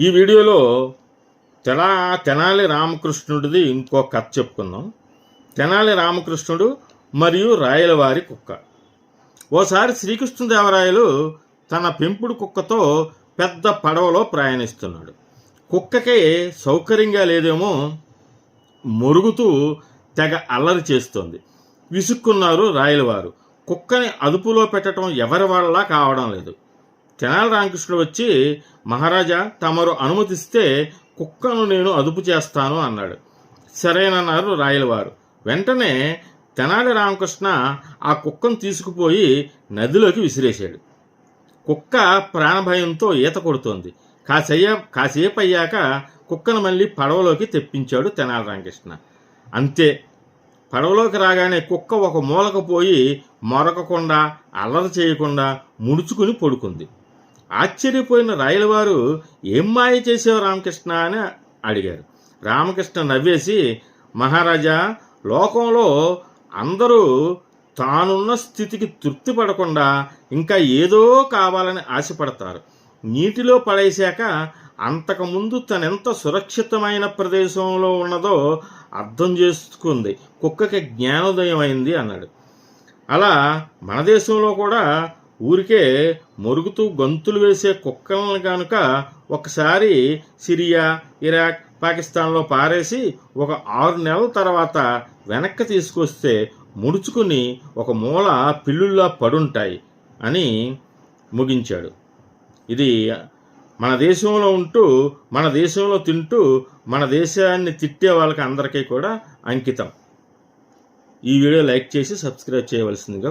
ఈ వీడియోలో తెనా తెనాలి రామకృష్ణుడిది ఇంకో కథ చెప్పుకుందాం. తెనాలి రామకృష్ణుడు మరియు రాయలవారి కుక్క. ఓసారి శ్రీకృష్ణదేవరాయలు తన పెంపుడు కుక్కతో పెద్ద పడవలో ప్రయాణిస్తున్నాడు. కుక్కకి సౌకర్యంగా లేదేమో మురుగుతూ తెగ అల్లరి చేస్తోంది. విసుక్కున్నారు రాయలవారు. కుక్కని అదుపులో పెట్టడం ఎవరి వాళ్ళలా కావడం లేదు. తెనాలి రామకృష్ణుడు వచ్చి మహారాజా తమరు అనుమతిస్తే కుక్కను నేను అదుపు చేస్తాను అన్నాడు. సరేనన్నారు రాయలవారు. వెంటనే తెనాలి రామకృష్ణ ఆ కుక్కను తీసుకుపోయి నదిలోకి విసిరేశాడు. కుక్క ప్రాణభయంతో ఈత కొడుతోంది. కాసేయ కాసేపు అయ్యాక కుక్కను మళ్ళీ పడవలోకి తెప్పించాడు తెనాలి రామకృష్ణ. అంతే. పడవలోకి రాగానే కుక్క ఒక మూలకు పోయి మొరకకుండా అల్లరి చేయకుండా ముడుచుకుని పడుకుంది. ఆశ్చర్యపోయిన రాయలవారు ఏం మాయ చేసావు రామకృష్ణ? అని అడిగారు. రామకృష్ణ నవ్వేసి మహారాజా లోకంలో అందరూ తానున్న స్థితికి తృప్తి పడకుండా ఇంకా ఏదో కావాలని ఆశపడతారు. నీటిలో పడేశాక అంతకుముందు తనెంత సురక్షితమైన ప్రదేశంలో ఉన్నదో అర్థం చేసుకుంది. కుక్కకి జ్ఞానోదయం అయింది అన్నాడు. అలా మన దేశంలో కూడా ఊరికే మొరుగుతూ గంతులు వేసే కుక్కలను కనుక ఒకసారి సిరియా ఇరాక్ పాకిస్తాన్లో పారేసి ఒక ఆరు నెలల తర్వాత వెనక్కి తీసుకొస్తే ముడుచుకుని ఒక మూల పిల్లుల్లా పడుంటాయి అని ముగించాడు. ఇది మన దేశంలో ఉంటూ మన దేశంలో తింటూ మన దేశాన్ని తిట్టే వాళ్ళకి అందరికీ కూడా అంకితం. ఈ వీడియో లైక్ చేసి సబ్స్క్రైబ్ చేయవలసిందిగా